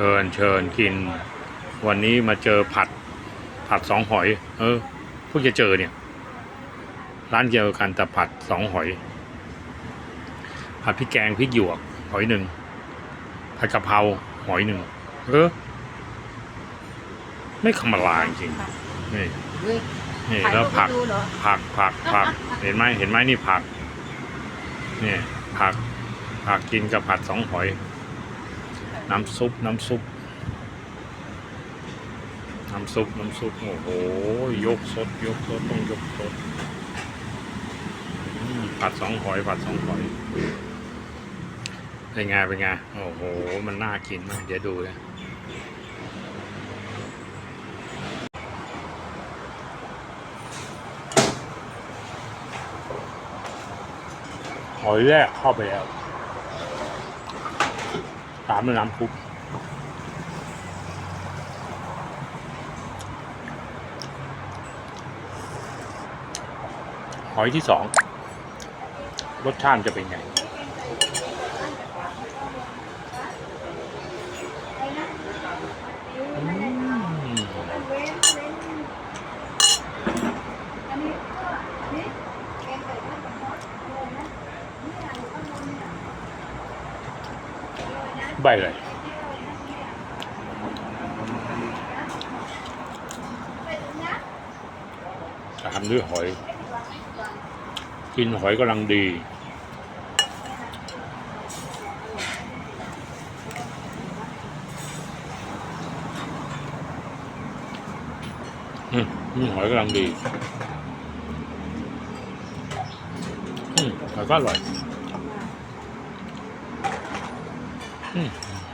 ชิญเชิญกิน วันนี้มาเจอผัด ผัดสองหอย เออเพิ่งจะเจอเนี่ย ร้านเดียวกันแต่ผัดสองหอย ผัดพริกแกงพริกหยวก หอยหนึ่งผัดกะเพราหอยหนึ่งเออ ไม่ธรรมดาจริงๆนี่เฮ้ยนี่ถ่ายแล้วรูปผักให้ดูเหรอผักผักผัก เห็นไหมเห็นไหมนี่ผัก นี่ผักผักกินกับผัดสองหอย น้ำซุป น้ำซุป น้ำซุป น้ำซุป โอ้โห ยกสด ยกสด ต้องยกสด ผัดสองหอย ผัดสองหอย เป็นไง เป็นไง โอ้โห มันน่ากินมาก เดี๋ยวดูนะหอยแรกเข้าไปแล้ว ตามด้วยน้ำซุปหอยที่สองรสชาติจะเป็นไง อืม ใบเลยตามด้วยหอย กินหอยกำลังดี อืมหอยกำลังดี อืมหอยก็อร่อย 嗯。